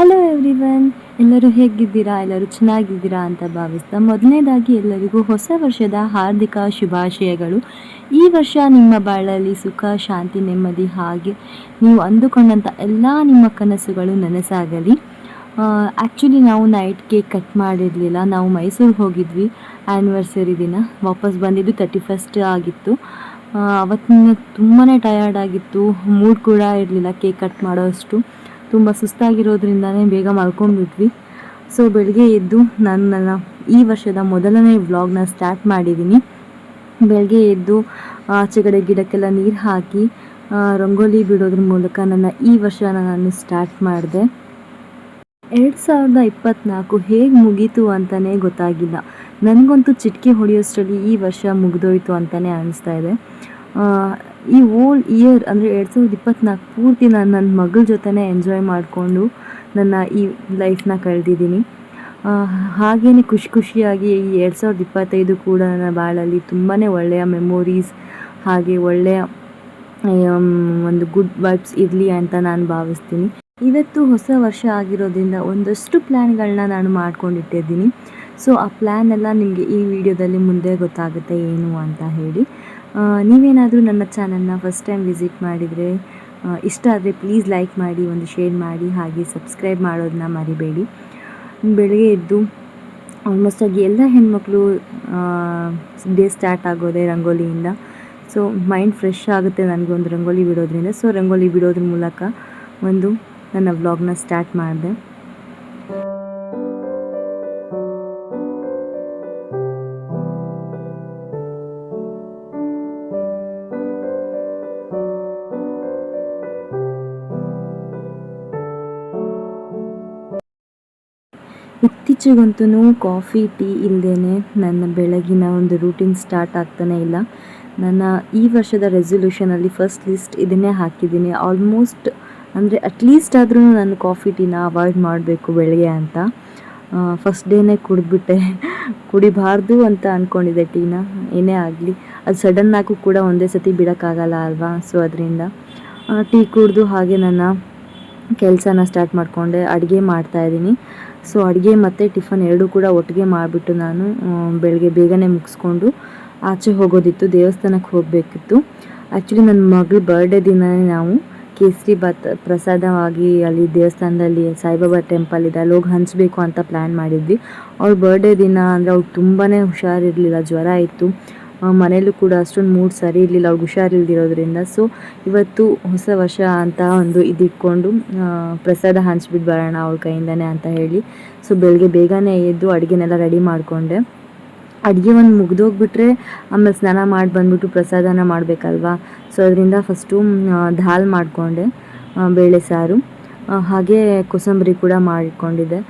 ಎಲ್ಲರೂ ಹೇಗಿದ್ದೀರಾ? ಎಲ್ಲರೂ ಚೆನ್ನಾಗಿದ್ದೀರಾ ಅಂತ ಭಾವಿಸ್ತಾ ಮೊದಲನೇದಾಗಿ ಎಲ್ಲರಿಗೂ ಹೊಸ ವರ್ಷದ ಹಾರ್ದಿಕ ಶುಭಾಶಯಗಳು. ಈ ವರ್ಷ ನಿಮ್ಮ ಬಾಳಲ್ಲಿ ಸುಖ, ಶಾಂತಿ, ನೆಮ್ಮದಿ ಹಾಗೆ ನೀವು ಅಂದುಕೊಂಡಂಥ ಎಲ್ಲ ನಿಮ್ಮ ಕನಸುಗಳು ನನಸಾಗಲಿ. ಆ್ಯಕ್ಚುಲಿ ನಾವು ನೈಟ್ ಕೇಕ್ ಕಟ್ ಮಾಡಿರಲಿಲ್ಲ. ನಾವು ಮೈಸೂರಿಗೆ ಹೋಗಿದ್ವಿ ಆ್ಯನಿವರ್ಸರಿ ದಿನ. ವಾಪಸ್ ಬಂದಿದ್ದು ತರ್ಟಿ ಫಸ್ಟ್ ಆಗಿತ್ತು ಅವತ್ತಿನ ತುಂಬಾ ಟಯರ್ಡ್ ಆಗಿತ್ತು. ಮೂಡ್ ಕೂಡ ಇರಲಿಲ್ಲ ಕೇಕ್ ಕಟ್ ಮಾಡೋಷ್ಟು ತುಂಬ ಸುಸ್ತಾಗಿರೋದ್ರಿಂದನೇ ಬೇಗ ಮಲ್ಕೊಂಡ್ಬಿಟ್ವಿ ಸೊ ಬೆಳಗ್ಗೆ ಎದ್ದು ನಾನು ನನ್ನ ಈ ವರ್ಷದ ಮೊದಲನೇ ವ್ಲಾಗ್ನ ಸ್ಟಾರ್ಟ್ ಮಾಡಿದ್ದೀನಿ ಬೆಳಗ್ಗೆ ಎದ್ದು ಆಚೆಗಡೆ ಗಿಡಕ್ಕೆಲ್ಲ ನೀರು ಹಾಕಿ ರಂಗೋಲಿ ಬಿಡೋದ್ರ ಮೂಲಕ ನನ್ನ ಈ ವರ್ಷ ನಾನು ಸ್ಟಾರ್ಟ್ ಮಾಡಿದೆ. ಎರಡು ಸಾವಿರದ ಇಪ್ಪತ್ತ್ನಾಲ್ಕು ಹೇಗೆ ಮುಗೀತು ಅಂತಲೇ ಗೊತ್ತಾಗಿಲ್ಲ. ನನಗಂತೂ ಚಿಟಿಕೆ ಹೊಡೆಯೋಷ್ಟರಲ್ಲಿ ಈ ವರ್ಷ ಮುಗಿದೋಯ್ತು ಅಂತಲೇ ಅನಿಸ್ತಾ ಇದೆ. ಈ ಓಲ್ ಇಯರ್ ಅಂದರೆ ಎರಡು ಸಾವಿರದ ಇಪ್ಪತ್ತ್ನಾಲ್ಕು ಪೂರ್ತಿ ನಾನು ನನ್ನ ಮಗಳ ಜೊತೆನೇ ಎಂಜಾಯ್ ಮಾಡಿಕೊಂಡು ನನ್ನ ಈ ಲೈಫ್ನ ಕಳೆದಿದ್ದೀನಿ. ಹಾಗೆಯೇ ಖುಷಿ ಖುಷಿಯಾಗಿ ಈ ಎರಡು ಸಾವಿರದ ಇಪ್ಪತ್ತೈದು ಕೂಡ ನನ್ನ ಬಾಳಲ್ಲಿ ತುಂಬಾ ಒಳ್ಳೆಯ ಮೆಮೊರೀಸ್ ಹಾಗೆ ಒಳ್ಳೆಯ ಒಂದು ಗುಡ್ ವೈಬ್ಸ್ ಇರಲಿ ಅಂತ ನಾನು ಭಾವಿಸ್ತೀನಿ. ಇವತ್ತು ಹೊಸ ವರ್ಷ ಆಗಿರೋದ್ರಿಂದ ಒಂದಷ್ಟು ಪ್ಲ್ಯಾನ್ಗಳನ್ನ ನಾನು ಮಾಡ್ಕೊಂಡಿಟ್ಟಿದ್ದೀನಿ. ಸೊ ಆ ಪ್ಲ್ಯಾನ್ ಎಲ್ಲ ನಿಮಗೆ ಈ ವಿಡಿಯೋದಲ್ಲಿ ಮುಂದೆ ಗೊತ್ತಾಗುತ್ತೆ ಏನು ಅಂತ ಹೇಳಿ. ನೀವೇನಾದರೂ ನನ್ನ ಚಾನಲ್ನ ಫಸ್ಟ್ ಟೈಮ್ ವಿಸಿಟ್ ಮಾಡಿದರೆ ಇಷ್ಟ ಆದರೆ ಪ್ಲೀಸ್ ಲೈಕ್ ಮಾಡಿ, ಒಂದು ಶೇರ್ ಮಾಡಿ, ಹಾಗೆ ಸಬ್ಸ್ಕ್ರೈಬ್ ಮಾಡೋದನ್ನ ಮರಿಬೇಡಿ. ಬೆಳಗ್ಗೆ ಎದ್ದು ಆಲ್ಮೋಸ್ಟ್ ಆಗಿ ಎಲ್ಲ ಹೆಣ್ಮಕ್ಳು ಡೇ ಸ್ಟಾರ್ಟ್ ಆಗೋದೆ ರಂಗೋಲಿಯಿಂದ. ಸೊ ಮೈಂಡ್ ಫ್ರೆಶ್ ಆಗುತ್ತೆ ನನಗೊಂದು ರಂಗೋಲಿ ಬಿಡೋದ್ರಿಂದ. ಸೊ ರಂಗೋಲಿ ಬಿಡೋದ್ರ ಮೂಲಕ ಒಂದು ನನ್ನ ವ್ಲಾಗ್ನ ಸ್ಟಾರ್ಟ್ ಮಾಡಿದೆ. ಇತ್ತೀಚೆಗಂತೂ ಕಾಫಿ, ಟೀ ಇಲ್ಲದೇ ನನ್ನ ಬೆಳಗಿನ ಒಂದು ರೂಟೀನ್ ಸ್ಟಾರ್ಟ್ ಆಗ್ತಾನೆ ಇಲ್ಲ. ನನ್ನ ಈ ವರ್ಷದ ರೆಸೊಲ್ಯೂಷನಲ್ಲಿ ಫಸ್ಟ್ ಲಿಸ್ಟ್ ಇದನ್ನೇ ಹಾಕಿದ್ದೀನಿ. ಆಲ್ಮೋಸ್ಟ್ ಅಂದರೆ ಅಟ್ಲೀಸ್ಟ್ ಆದರೂ ನಾನು ಕಾಫಿ, ಟೀನ ಅವಾಯ್ಡ್ ಮಾಡಬೇಕು ಬೆಳಗ್ಗೆ ಅಂತ. ಫಸ್ಟ್ ಡೇನೇ ಕುಡಿದ್ಬಿಟ್ಟೆ. ಕುಡಿಬಾರ್ದು ಅಂತ ಅಂದ್ಕೊಂಡಿದ್ದೆ ಟೀನ. ಏನೇ ಆಗಲಿ. ಅದು ಸಡನ್ನಾಗೂ ಕೂಡ ಒಂದೇ ಸತಿ ಬಿಡೋಕ್ಕಾಗಲ್ಲ ಅಲ್ವಾ? ಸೊ ಅದರಿಂದ ಟೀ ಕುಡಿದು ಹಾಗೆ ನನ್ನ ಕೆಲಸನ ಸ್ಟಾರ್ಟ್ ಮಾಡಿಕೊಂಡೆ. ಅಡುಗೆ ಮಾಡ್ತಾಯಿದ್ದೀನಿ ಸೊ ಅಡುಗೆ ಮತ್ತು ಟಿಫನ್ ಎರಡೂ ಕೂಡ ಒಟ್ಟಿಗೆ ಮಾಡಿಬಿಟ್ಟು ನಾನು ಬೆಳಗ್ಗೆ ಬೇಗನೆ ಮುಗಿಸ್ಕೊಂಡು ಆಚೆ ಹೋಗೋದಿತ್ತು, ದೇವಸ್ಥಾನಕ್ಕೆ ಹೋಗಬೇಕಿತ್ತು. ಆ್ಯಕ್ಚುಲಿ ನನ್ನ ಮಗಳ ಬರ್ಡೇ ದಿನವೇ ನಾವು ಕೇಸರಿ ಬಾತ್ ಪ್ರಸಾದವಾಗಿ ಅಲ್ಲಿ ದೇವಸ್ಥಾನದಲ್ಲಿ, ಸಾಯಿಬಾಬಾ ಟೆಂಪಲ್ ಇದೆ ಅಲ್ಲಿ ಹೋಗಿ ಹಂಚಬೇಕು ಅಂತ ಪ್ಲ್ಯಾನ್ ಮಾಡಿದ್ವಿ. ಅವ್ಳ ಬರ್ಡೇ ದಿನ ಅಂದರೆ ಅವ್ಳು ತುಂಬಾ ಹುಷಾರಿರಲಿಲ್ಲ, ಜ್ವರ ಇತ್ತು. ಮನೇಲೂ ಕೂಡ ಅಷ್ಟೊಂದು ಮೂಡ್ ಸರಿ ಇರಲಿಲ್ಲ ಅವ್ರಿಗೆ ಹುಷಾರಿಲ್ದಿರೋದ್ರಿಂದ. ಸೊ ಇವತ್ತು ಹೊಸ ವರ್ಷ ಅಂತ ಒಂದು ಇದಿಟ್ಕೊಂಡು ಪ್ರಸಾದ ಹಂಚ್ಬಿಟ್ಟು ಬರೋಣ ಅವ್ರ ಕೈಯಿಂದನೇ ಅಂತ ಹೇಳಿ. ಸೊ ಬೆಳಗ್ಗೆ ಬೇಗನೆ ಎದ್ದು ಅಡುಗೆನೆಲ್ಲ ರೆಡಿ ಮಾಡಿಕೊಂಡೆ. ಅಡುಗೆ ಒಂದು ಮುಗ್ದೋಗ್ಬಿಟ್ರೆ ಆಮೇಲೆ ಸ್ನಾನ ಮಾಡಿ ಬಂದುಬಿಟ್ಟು ಪ್ರಸಾದನ ಮಾಡಬೇಕಲ್ವಾ? ಸೊ ಅದರಿಂದ ಫಸ್ಟು ದಾಲ್ ಮಾಡಿಕೊಂಡೆ ಬೇಳೆ ಸಾರು. ಹಾಗೆ ಕೋಸಂಬರಿ ಕೂಡ ಮಾಡಿಕೊಂಡಿದ್ದೆ.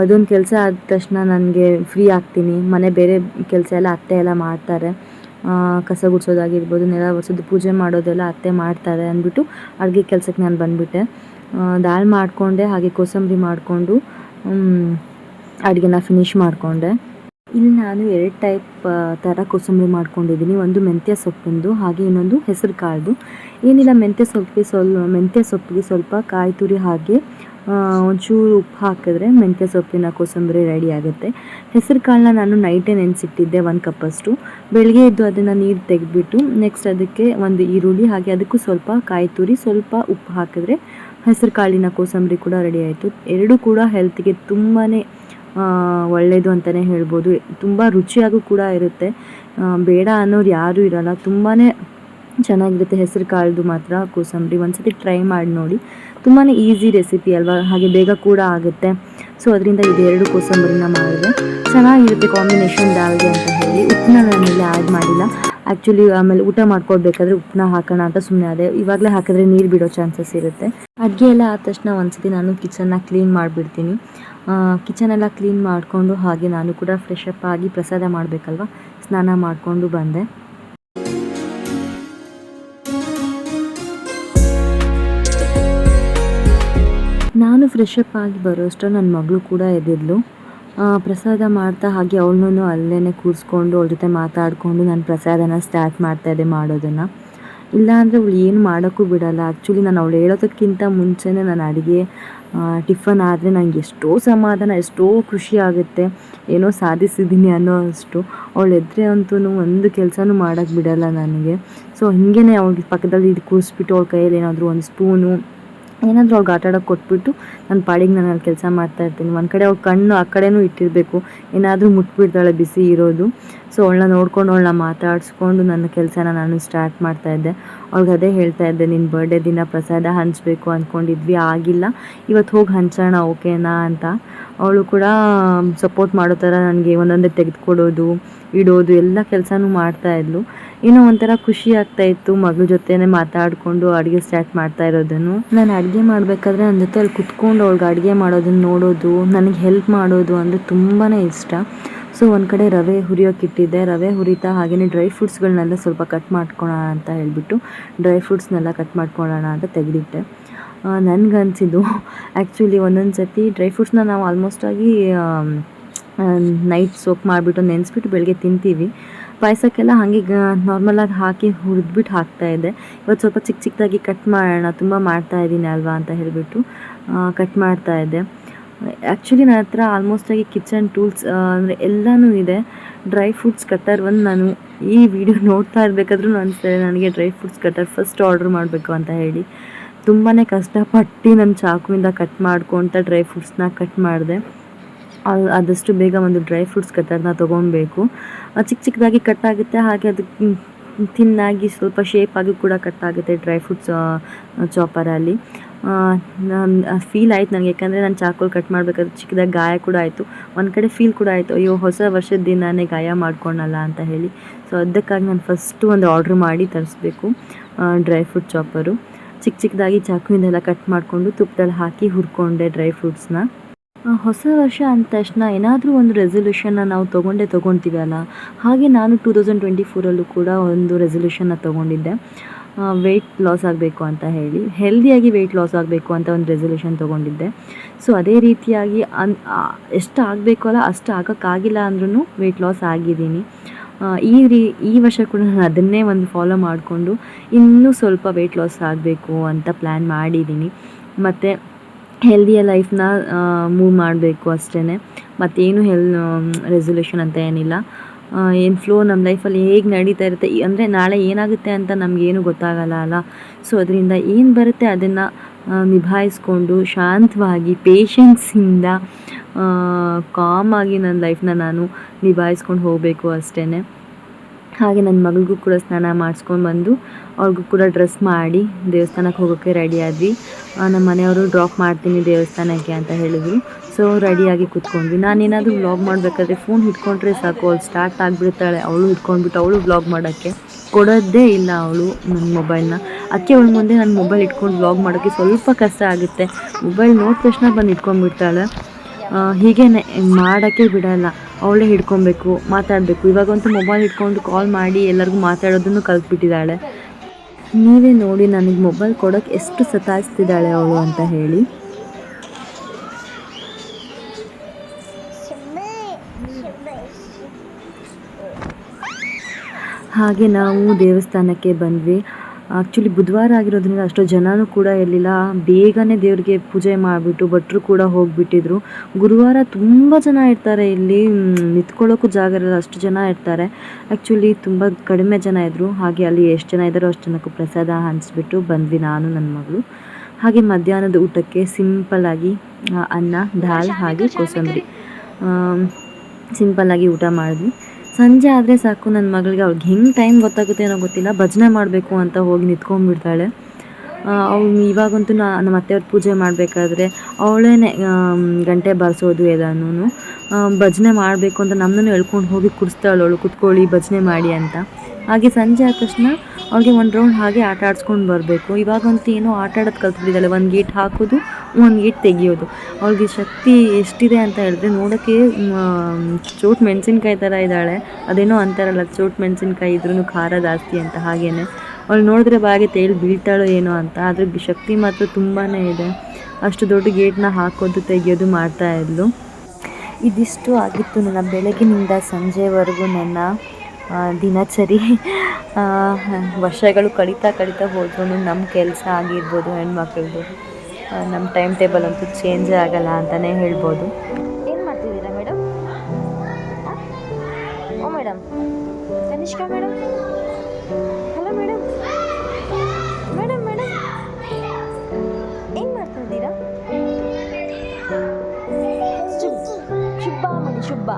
ಅದೊಂದು ಕೆಲಸ ಆದ ತಕ್ಷಣ ನನಗೆ ಫ್ರೀ ಆಗ್ತೀನಿ. ಮನೆ ಬೇರೆ ಕೆಲಸ ಎಲ್ಲ ಅತ್ತೆ ಎಲ್ಲ ಮಾಡ್ತಾರೆ. ಕಸ ಗುಡಿಸೋದಾಗಿರ್ಬೋದು, ನೆಲ ಒರೆಸೋದು, ಪೂಜೆ ಮಾಡೋದೆಲ್ಲ ಅತ್ತೆ ಮಾಡ್ತಾರೆ ಅಂದ್ಬಿಟ್ಟು ಅಡುಗೆ ಕೆಲಸಕ್ಕೆ ನಾನು ಬಂದುಬಿಟ್ಟೆ. ದಾಲ್ ಮಾಡಿಕೊಂಡೆ, ಹಾಗೆ ಕೋಸಂಬರಿ ಮಾಡಿಕೊಂಡು ಅಡುಗೆನ ಫಿನಿಶ್ ಮಾಡಿಕೊಂಡೆ. ಇಲ್ಲಿ ನಾನು ಎರಡು ಟೈಪ್ ಥರ ಕೋಸಂಬರಿ ಮಾಡ್ಕೊಂಡಿದ್ದೀನಿ. ಒಂದು ಮೆಂತ್ಯ ಸೊಪ್ಪಿಂದು, ಹಾಗೆ ಇನ್ನೊಂದು ಹೆಸರು ಕಾಳ್ದು. ಏನಿಲ್ಲ, ಮೆಂತ್ಯ ಸೊಪ್ಪಿಗೆ ಸ್ವಲ್ಪ, ಮೆಂತ್ಯ ಸೊಪ್ಪಿಗೆ ಸ್ವಲ್ಪ ಕಾಯಿ ತುರಿ ಹಾಗೆ ಒಂಚೂರು ಉಪ್ಪು ಹಾಕಿದ್ರೆ ಮೆಂತ್ಯ ಸೊಪ್ಪಿನ ಕೋಸಂಬರಿ ರೆಡಿ ಆಗುತ್ತೆ. ಹೆಸರು ಕಾಳನ್ನ ನಾನು ನೈಟೇ ನೆನೆಸಿಟ್ಟಿದ್ದೆ ಒಂದು ಕಪ್ಪಷ್ಟು. ಬೆಳಗ್ಗೆ ಎದ್ದು ಅದನ್ನು ನೀರು ತೆಗೆದ್ಬಿಟ್ಟು ನೆಕ್ಸ್ಟ್ ಅದಕ್ಕೆ ಒಂದು ಈರುಳ್ಳಿ, ಹಾಗೆ ಅದಕ್ಕೂ ಸ್ವಲ್ಪ ಕಾಯಿ ತುರಿ, ಸ್ವಲ್ಪ ಉಪ್ಪು ಹಾಕಿದ್ರೆ ಹೆಸರು ಕಾಳಿನ ಕೋಸಂಬರಿ ಕೂಡ ರೆಡಿ ಆಯಿತು. ಎರಡೂ ಕೂಡ ಹೆಲ್ತ್ಗೆ ತುಂಬಾ ಒಳ್ಳೆಯದು ಅಂತಲೇ ಹೇಳ್ಬೋದು. ತುಂಬ ರುಚಿಯಾಗೂ ಕೂಡ ಇರುತ್ತೆ. ಬೇಡ ಅನ್ನೋರು ಯಾರೂ ಇರಲ್ಲ. ತುಂಬಾ ಚೆನ್ನಾಗಿರುತ್ತೆ ಹೆಸರು ಕಾಳ್ದು ಮಾತ್ರ ಕೋಸಂಬರಿ. ಒಂದ್ಸತಿ ಟ್ರೈ ಮಾಡಿ ನೋಡಿ. ತುಂಬಾ ಈಸಿ ರೆಸಿಪಿ ಅಲ್ವಾ? ಹಾಗೆ ಬೇಗ ಕೂಡ ಆಗುತ್ತೆ. ಸೊ ಅದರಿಂದ ಇದೆರಡು ಕೋಸಂಬರಿನ ಮಾಡಿದೆ. ಚೆನ್ನಾಗಿರುತ್ತೆ ಕಾಂಬಿನೇಷನ್ ದಾಲ್ಗೆ ಅಂತ ಹೇಳಿ. ಉಪ್ಪನ್ನ ನಾನು ಇಲ್ಲಿ ಆ್ಯಡ್ ಮಾಡಿಲ್ಲ. ಆ್ಯಕ್ಚುಲಿ ಆಮೇಲೆ ಊಟ ಮಾಡ್ಕೊಳ್ಬೇಕಾದ್ರೆ ಉಪ್ಪನ್ನ ಹಾಕೋಣ ಅಂತ ಸುಮ್ಮನೆ ಅದೇ ಇವಾಗಲೇ ಹಾಕಿದ್ರೆ ನೀರು ಬಿಡೋ ಚಾನ್ಸಸ್ ಇರುತ್ತೆ. ಅಡುಗೆ ಎಲ್ಲ ಆದ ತಕ್ಷಣ ಒಂದ್ಸತಿ ನಾನು ಕಿಚನ್ನ ಕ್ಲೀನ್ ಮಾಡಿಬಿಡ್ತೀನಿ. ಕಿಚನ್ ಎಲ್ಲ ಕ್ಲೀನ್ ಮಾಡಿಕೊಂಡು ಹಾಗೆ ನಾನು ಕೂಡ ಫ್ರೆಶ್ ಅಪ್ ಆಗಿ ಪ್ರಸಾದ ಮಾಡಬೇಕಲ್ವ? ಸ್ನಾನ ಮಾಡಿಕೊಂಡು ಬಂದೆ. ನಾನು ಫ್ರೆಶ್ ಅಪ್ ಆಗಿ ಬರೋಷ್ಟು ನನ್ನ ಮಗಳು ಕೂಡ ಎದ್ದಿದ್ಲು. ಪ್ರಸಾದ ಮಾಡ್ತಾ ಹಾಗೆ ಅವಳನ್ನೂ ಅಲ್ಲೇ ಕೂರಿಸ್ಕೊಂಡು ಅವಳ ಜೊತೆ ಮಾತಾಡಿಕೊಂಡು ನಾನು ಪ್ರಸಾದನ ಸ್ಟಾರ್ಟ್ ಮಾಡ್ತಾಯಿದ್ದೆ ಮಾಡೋದನ್ನು. ಇಲ್ಲಾಂದರೆ ಅವಳು ಏನು ಮಾಡೋಕ್ಕೂ ಬಿಡಲ್ಲ. ಆ್ಯಕ್ಚುಲಿ ನಾನು ಅವಳು ಹೇಳೋದಕ್ಕಿಂತ ಮುಂಚೆನೇ ನಾನು ಅಡುಗೆ ಟಿಫನ್ ಆದರೆ ನನಗೆ ಎಷ್ಟೋ ಸಮಾಧಾನ, ಎಷ್ಟೋ ಖುಷಿ ಆಗುತ್ತೆ. ಏನೋ ಸಾಧಿಸಿದ್ದೀನಿ ಅನ್ನೋ ಅಷ್ಟು ಅವಳು ಎದ್ರೆ ಅಂತೂ ಒಂದು ಕೆಲಸನೂ ಮಾಡೋಕ್ಕೆ ಬಿಡಲ್ಲ ನನಗೆ. ಸೊ ಹೀಗೇ ಅವಳಿಗೆ ಪಕ್ಕದಲ್ಲಿ ಇದು ಕೂರಿಸ್ಬಿಟ್ಟು ಅವಳ ಕೈಯಲ್ಲಿ ಏನಾದರೂ ಒಂದು ಸ್ಪೂನು ಏನಾದರೂ ಅವ್ಳಿಗೆ ಆಟ ಆಡೋಕೆ ಕೊಟ್ಬಿಟ್ಟು ನನ್ನ ಪಾಡಿಗೆ ನಾನು ಅಲ್ಲಿ ಕೆಲಸ ಮಾಡ್ತಾ ಇರ್ತೀನಿ. ಒಂದು ಕಡೆ ಅವ್ಳ ಕಣ್ಣು ಆ ಕಡೆನೂ ಇಟ್ಟಿರಬೇಕು. ಏನಾದರೂ ಮುಟ್ಬಿಡ್ತಾಳೆ ಬಿಸಿ ಇರೋದು. ಸೊ ಅವಳನ್ನ ನೋಡ್ಕೊಂಡು ಅವಳನ್ನ ಮಾತಾಡಿಸ್ಕೊಂಡು ನನ್ನ ಕೆಲಸನ ನಾನು ಸ್ಟಾರ್ಟ್ ಮಾಡ್ತಾ ಇದ್ದೆ. ಅವ್ಳಿಗೆ ಅದೇ ಹೇಳ್ತಾ ಇದ್ದೆ ನಿನ್ನ ಬರ್ಡೇ ದಿನ ಪ್ರಸಾದ ಹಂಚಬೇಕು ಅಂದ್ಕೊಂಡಿದ್ವಿ ಆಗಿಲ್ಲ. ಇವತ್ತು ಹೋಗಿ ಹಂಚೋಣ, ಓಕೆನಾ? ಅಂತ. ಅವಳು ಕೂಡ ಸಪೋರ್ಟ್ ಮಾಡೋ ಥರ ನನಗೆ ಒಂದೊಂದೇ ತೆಗೆದುಕೊಡೋದು, ಇಡೋದು, ಎಲ್ಲ ಕೆಲಸನೂ ಮಾಡ್ತಾಯಿದ್ಲು ಏನೋ ಒಂಥರ ಖುಷಿ ಆಗ್ತಾ ಇತ್ತು ಮಗಳ ಜೊತೆನೆ ಮಾತಾಡ್ಕೊಂಡು ಅಡುಗೆ ಸ್ಟಾರ್ಟ್ ಮಾಡ್ತಾ ಇರೋದನ್ನು. ನಾನು ಅಡುಗೆ ಮಾಡಬೇಕಾದ್ರೆ ನನ್ನ ಜೊತೆ ಅಲ್ಲಿ ಕುತ್ಕೊಂಡು ಅವ್ಳಿಗೆ ಅಡುಗೆ ಮಾಡೋದನ್ನು ನೋಡೋದು, ನನಗೆ ಹೆಲ್ಪ್ ಮಾಡೋದು ಅಂದರೆ ತುಂಬಾ ಇಷ್ಟ. ಸೊ ಒಂದು ಕಡೆ ರವೆ ಹುರಿಯೋಕ್ಕಿಟ್ಟಿದ್ದೆ ರವೆ ಹುರಿತಾ ಹಾಗೆಯೇ ಡ್ರೈ ಫ್ರೂಟ್ಸ್ಗಳನ್ನೆಲ್ಲ ಸ್ವಲ್ಪ ಕಟ್ ಮಾಡ್ಕೊಳ್ಳೋಣ ಅಂತ ಹೇಳಿಬಿಟ್ಟು ಡ್ರೈ ಫ್ರೂಟ್ಸ್ನೆಲ್ಲ ಕಟ್ ಮಾಡ್ಕೊಳ್ಳೋಣ ಅಂತ ತೆಗೆದಿಟ್ಟೆ. ನನಗನ್ಸಿದ್ದು ಆ್ಯಕ್ಚುಲಿ ಒಂದೊಂದು ಸತಿ ಡ್ರೈ ಫ್ರೂಟ್ಸ್ನ ನಾವು ಆಲ್ಮೋಸ್ಟಾಗಿ ನೈಟ್ ಸೋಕ್ ಮಾಡಿಬಿಟ್ಟು ನೆನೆಸ್ಬಿಟ್ಟು ಬೆಳಗ್ಗೆ ತಿಂತೀವಿ. ಪಾಯಸಕ್ಕೆಲ್ಲ ಹಾಗೆ ನಾರ್ಮಲಾಗಿ ಹಾಕಿ ಹುರಿದ್ಬಿಟ್ಟು ಹಾಕ್ತಾಯಿದ್ದೆ ಇವತ್ತು ಸ್ವಲ್ಪ ಚಿಕ್ಕ ಚಿಕ್ಕದಾಗಿ ಕಟ್ ಮಾಡೋಣ, ತುಂಬ ಮಾಡ್ತಾ ಇದ್ದೀನಿ ಅಲ್ವಾ ಅಂತ ಹೇಳಿಬಿಟ್ಟು ಕಟ್ ಮಾಡ್ತಾ ಇದ್ದೆ. ಆ್ಯಕ್ಚುಲಿ ನನ್ನ ಹತ್ರ ಆಲ್ಮೋಸ್ಟಾಗಿ ಕಿಚನ್ ಟೂಲ್ಸ್ ಅಂದರೆ ಎಲ್ಲನೂ ಇದೆ. ಡ್ರೈ ಫ್ರೂಟ್ಸ್ ಕಟ್ಟರ್ ಒಂದು ನಾನು ಈ ವಿಡಿಯೋ ನೋಡ್ತಾ ಇರಬೇಕಾದ್ರೂ ಅನಿಸ್ತದೆ ನನಗೆ dry fruits cutter first order ಮಾಡಬೇಕು ಅಂತ ಹೇಳಿ. ತುಂಬಾ ಕಷ್ಟಪಟ್ಟು ನನ್ನ ಚಾಕುವಿಂದ ಕಟ್ ಮಾಡ್ಕೊತ ಡ್ರೈ ಫ್ರೂಟ್ಸ್ನ ಕಟ್ ಮಾಡಿದೆ. ಆದಷ್ಟು ಬೇಗ ಒಂದು ಡ್ರೈ ಫ್ರೂಟ್ಸ್ ಕಟ್ಟರ್ನ ತೊಗೊಬೇಕು ಚಿಕ್ಕ ಚಿಕ್ಕದಾಗಿ ಕಟ್ ಆಗುತ್ತೆ ಹಾಗೆ ಅದಕ್ಕೆ ತಿನ್ನಾಗಿ ಸ್ವಲ್ಪ ಶೇಪಾಗಿ ಕೂಡ ಕಟ್ ಆಗುತ್ತೆ ಡ್ರೈ ಫ್ರೂಟ್ಸ್ ಚಾಪರಲ್ಲಿ. ಫೀಲ್ ಆಯ್ತು ನನಗೆ ಯಾಕಂದರೆ ನಾನು ಚಾಕೋಲ್ ಕಟ್ ಮಾಡಬೇಕಾದ್ರೆ ಚಿಕ್ಕದಾಗಿ ಗಾಯ ಕೂಡ ಆಯಿತು. ಒಂದು ಕಡೆ ಫೀಲ್ ಕೂಡ ಆಯಿತು. ಅಯ್ಯೋ, ಹೊಸ ವರ್ಷದ ದಿನನೇ ಗಾಯ ಮಾಡ್ಕೊಳಲ್ಲ ಅಂತ ಹೇಳಿ. ಸೊ ಅದಕ್ಕಾಗಿ ನಾನು ಫಸ್ಟು ಒಂದು ಆರ್ಡ್ರ್ ಮಾಡಿ ತರಿಸ್ಬೇಕು ಡ್ರೈ ಫ್ರೂಟ್ ಚಾಪರು. ಚಿಕ್ಕ ಚಿಕ್ಕದಾಗಿ ಚಾಕುವಿಂದೆಲ್ಲ ಕಟ್ ಮಾಡಿಕೊಂಡು ತುಪ್ಪದಲ್ಲಿ ಹಾಕಿ ಹುರ್ಕೊಂಡೆ ಡ್ರೈ ಫ್ರೂಟ್ಸ್ನ. ಹೊಸ ವರ್ಷ ಅಂದ ತಕ್ಷಣ ಏನಾದರೂ ಒಂದು ರೆಸೊಲ್ಯೂಷನ್ನ ನಾವು ತೊಗೊಂಡೇ ತೊಗೊಳ್ತೀವಿ ಅಲ್ಲ ಹಾಗೆ ನಾನು ಟೂ ತೌಸಂಡ್ ಟ್ವೆಂಟಿ ಫೋರಲ್ಲೂ ಕೂಡ ಒಂದು ರೆಸೊಲ್ಯೂಷನ್ನ ತೊಗೊಂಡಿದ್ದೆ. ವೆಯ್ಟ್ ಲಾಸ್ ಆಗಬೇಕು ಅಂತ ಹೇಳಿ. ಹೆಲ್ದಿಯಾಗಿ ವೆಯ್ಟ್ ಲಾಸ್ ಆಗಬೇಕು ಅಂತ ಒಂದು ರೆಸೊಲ್ಯೂಷನ್ ತೊಗೊಂಡಿದ್ದೆ. ಸೊ ಅದೇ ರೀತಿಯಾಗಿ ಅನ್ ಎಷ್ಟು ಆಗಬೇಕು ಅಲ್ಲ, ಅಷ್ಟು ಆಗೋಕ್ಕಾಗಿಲ್ಲ ಅಂದ್ರೂ ವೆಯ್ಟ್ ಲಾಸ್ ಆಗಿದ್ದೀನಿ. ಈ ರೀ, ಈ ವರ್ಷ ಕೂಡ ನಾನು ಅದನ್ನೇ ಒಂದು ಫಾಲೋ ಮಾಡಿಕೊಂಡು ಇನ್ನೂ ಸ್ವಲ್ಪ ವೆಯ್ಟ್ ಲಾಸ್ ಆಗಬೇಕು ಅಂತ ಪ್ಲ್ಯಾನ್ ಮಾಡಿದ್ದೀನಿ. ಮತ್ತು ಹೆಲ್ದಿಯ ಲೈಫ್ನ ಮೂವ್ ಮಾಡಬೇಕು ಅಷ್ಟೇ ಮತ್ತೇನು ಹೆಲ್ ರೆಸೊಲ್ಯೂಷನ್ ಅಂತ ಏನಿಲ್ಲ. ಏನು ಫ್ಲೋ ನಮ್ಮ ಲೈಫಲ್ಲಿ ಹೇಗೆ ನಡೀತಾ ಇರುತ್ತೆ ಅಂದರೆ ನಾಳೆ ಏನಾಗುತ್ತೆ ಅಂತ ನಮಗೇನು ಗೊತ್ತಾಗಲ್ಲ ಅಲ್ಲ. ಸೊ ಅದರಿಂದ ಏನು ಬರುತ್ತೆ ಅದನ್ನು ನಿಭಾಯಿಸ್ಕೊಂಡು ಶಾಂತವಾಗಿ ಪೇಷನ್ಸಿಂದ ಕಾಮಾಗಿ ನನ್ನ ಲೈಫ್ನ ನಾನು ನಿಭಾಯಿಸ್ಕೊಂಡು ಹೋಗಬೇಕು ಅಷ್ಟೇ ಹಾಗೆ ನನ್ನ ಮಗಳಿಗೂ ಕೂಡ ಸ್ನಾನ ಮಾಡಿಸ್ಕೊಂಡು ಬಂದು ಅವ್ರಿಗೂ ಕೂಡ ಡ್ರೆಸ್ ಮಾಡಿ ದೇವಸ್ಥಾನಕ್ಕೆ ಹೋಗೋಕ್ಕೆ ರೆಡಿ ಆದ್ವಿ. ನಮ್ಮ ಮನೆಯವರು ಡ್ರಾಪ್ ಮಾಡ್ತೀನಿ ದೇವಸ್ಥಾನಕ್ಕೆ ಅಂತ ಹೇಳಿದ್ರು. ಸೊ ರೆಡಿಯಾಗಿ ಕೂತ್ಕೊಂಡ್ವಿ. ನಾನೇನಾದರೂ ವ್ಲಾಗ್ ಮಾಡಬೇಕಾದ್ರೆ ಫೋನ್ ಹಿಡ್ಕೊಂಡ್ರೆ ಸಾಕು. ಅವಳು ಸ್ಟಾರ್ಟ್ ಆಗಿಬಿಡ್ತಾಳೆ. ಅವಳು ಹಿಡ್ಕೊಂಡ್ಬಿಟ್ಟು ಅವಳು ವ್ಲಾಗ್ ಮಾಡೋಕ್ಕೆ. ಕೊಡೋದೇ ಇಲ್ಲ ಅವಳು ನನ್ನ ಮೊಬೈಲ್ನ ಅದಕ್ಕೆ ಅವಳು ಮುಂದೆ ನನ್ನ ಮೊಬೈಲ್ ಇಟ್ಕೊಂಡು ವ್ಲಾಗ್ ಮಾಡೋಕ್ಕೆ ಸ್ವಲ್ಪ ಕಷ್ಟ ಆಗುತ್ತೆ. ಮೊಬೈಲ್ ನೋಡಿದ ತಕ್ಷಣ ಬಂದು ಇಟ್ಕೊಂಡ್ಬಿಡ್ತಾಳೆ. ಹೀಗೆ ಮಾಡೋಕ್ಕೆ ಬಿಡೋಲ್ಲ. ಅವಳೇ ಹಿಡ್ಕೊಬೇಕು, ಮಾತಾಡಬೇಕು. ಇವಾಗಂತೂ ಮೊಬೈಲ್ ಹಿಡ್ಕೊಂಡು ಕಾಲ್ ಮಾಡಿ ಎಲ್ಲರಿಗೂ ಮಾತಾಡೋದನ್ನು ಕಲ್ತ್ಬಿಟ್ಟಿದ್ದಾಳೆ. ನೀವೇ ನೋಡಿ ನನಗೆ ಮೊಬೈಲ್ ಕೊಡೋಕೆ ಎಷ್ಟು ಸತಾಯಿಸ್ತಿದ್ದಾಳೆ ಅವಳು ಅಂತ ಹೇಳಿ. ಹಾಗೆ ನಾವು ದೇವಸ್ಥಾನಕ್ಕೆ ಬಂದ್ವಿ. ಆ್ಯಕ್ಚುಲಿ ಬುಧವಾರ ಆಗಿರೋದ್ರಿಂದ ಅಷ್ಟು ಜನನೂ ಕೂಡ ಇರಲಿಲ್ಲ. ಬೇಗನೆ ದೇವರಿಗೆ ಪೂಜೆ ಮಾಡಿಬಿಟ್ಟು, ಭಟ್ರು ಕೂಡ ಹೋಗಿಬಿಟ್ಟಿದ್ರು. ಗುರುವಾರ ತುಂಬ ಜನ ಇರ್ತಾರೆ ಇಲ್ಲಿ. ನಿಂತ್ಕೊಳ್ಳೋಕ್ಕೂ ಜಾಗ ಇರಲ್ಲ, ಅಷ್ಟು ಜನ ಇರ್ತಾರೆ. ಆ್ಯಕ್ಚುಲಿ ತುಂಬ ಕಡಿಮೆ ಜನ ಇದ್ದರು ಹಾಗೆ ಅಲ್ಲಿ ಎಷ್ಟು ಜನ ಇದ್ದಾರೋ ಅಷ್ಟು ಜನಕ್ಕೂ ಪ್ರಸಾದ ಹಂಚಿಬಿಟ್ಟು ಬಂದ್ವಿ ನಾನು ನನ್ನ ಮಗಳು. ಹಾಗೆ ಮಧ್ಯಾಹ್ನದ ಊಟಕ್ಕೆ ಸಿಂಪಲ್ಲಾಗಿ ಅನ್ನ, ದಾಲ್ ಹಾಗೆ ಕೋಸಂಬರಿ. ಸಿಂಪಲ್ಲಾಗಿ ಊಟ ಮಾಡಿದ್ವಿ. ಸಂಜೆ ಆದರೆ ಸಾಕು ನನ್ನ ಮಗಳಿಗೆ. ಅವ್ಳಿಗೆ ಹೆಂಗೆ ಟೈಮ್ ಗೊತ್ತಾಗುತ್ತೆ ಏನೋ ಗೊತ್ತಿಲ್ಲ. ಭಜನೆ ಮಾಡಬೇಕು ಅಂತ ಹೋಗಿ ನಿಂತ್ಕೊಂಡ್ಬಿಡ್ತಾಳೆ. ಅವ್ಳು ಇವಾಗಂತೂ ನಾ, ನಮ್ಮ ಅತ್ತೆಯವ್ರ ಪೂಜೆ ಮಾಡಬೇಕಾದ್ರೆ ಅವಳೇ ಗಂಟೆ ಬಾರಿಸೋದು ಎಲ್ಲನೂ ಭಜನೆ ಮಾಡಬೇಕು ಅಂತ ನಮ್ಮನ್ನು ಎಳ್ಕೊಂಡು ಹೋಗಿ ಕುಡಿಸ್ತಾಳು ಅವಳು. ಕುತ್ಕೊಳ್ಳಿ, ಭಜನೆ ಮಾಡಿ ಅಂತ. ಹಾಗೆ ಸಂಜೆ ಆದ ತಕ್ಷಣ ಅವ್ಳಿಗೆ ಒಂದು ರೌಂಡ್ ಹಾಗೆ ಆಟ ಆಡಿಸ್ಕೊಂಡು ಬರಬೇಕು. ಇವಾಗಂತೂ ಏನೋ ಆಟ ಆಡೋದು ಕಲ್ತ್ಬಿಟ್ಟಿದ್ದಾಳೆ. ಒಂದು ಗೇಟ್ ಹಾಕೋದು, ಒಂದು ಗೇಟ್ ತೆಗಿಯೋದು. ಅವಳಿಗೆ ಶಕ್ತಿ ಎಷ್ಟಿದೆ ಅಂತ ಹೇಳಿದ್ರೆ ನೋಡೋಕ್ಕೆ ಚೋಟ್ ಮೆಣಸಿನ್ಕಾಯಿ ಥರ ಇದ್ದಾಳೆ. ಅದೇನೋ ಅಂತಾರಲ್ಲ, ಚೋಟ್ ಮೆಣಸಿನ್ಕಾಯಿ ಇದ್ರೂ ಖಾರ ಜಾಸ್ತಿ ಅಂತ ಹಾಗೇನೆ. ಅವಳು ನೋಡಿದ್ರೆ ಬಾಗೆ ತೇಲಿ ಬೀಳ್ತಾಳೋ ಏನೋ ಅಂತ, ಆದರೆ ಶಕ್ತಿ ಮಾತ್ರ ತುಂಬಾ ಇದೆ. ಅಷ್ಟು ದೊಡ್ಡ ಗೇಟ್ನ ಹಾಕೋದು, ತೆಗಿಯೋದು ಮಾಡ್ತಾ ಇದ್ಲು. ಇದಿಷ್ಟು ಆಗಿತ್ತು ನನ್ನ ಬೆಳಗಿನಿಂದ ಸಂಜೆವರೆಗೂ ನನ್ನ ದಿನಚರಿ ವರ್ಷಗಳು ಕಳೀತಾ ಕಳೀತಾ ಹೋದ್ರೂ ನಮ್ಮ ಕೆಲಸ ಆಗಿರ್ಬೋದು ಹೆಣ್ಮಕ್ಳದ್ದು ನಮ್ಮ ಟೈಮ್ ಟೇಬಲ್ ಅಂತೂ ಚೇಂಜ್ ಆಗಲ್ಲ ಅಂತಲೇ ಹೇಳ್ಬೋದು. ಏನು ಮಾಡ್ತಿದ್ದೀರಾ ಮೇಡಮ್ ಓ madam Kanishka madam hello madam madam madam ಏನು ಮಾಡ್ತಿದ್ದೀರಾ? ಶುಭ, ಮನೆ, ಶುಭ.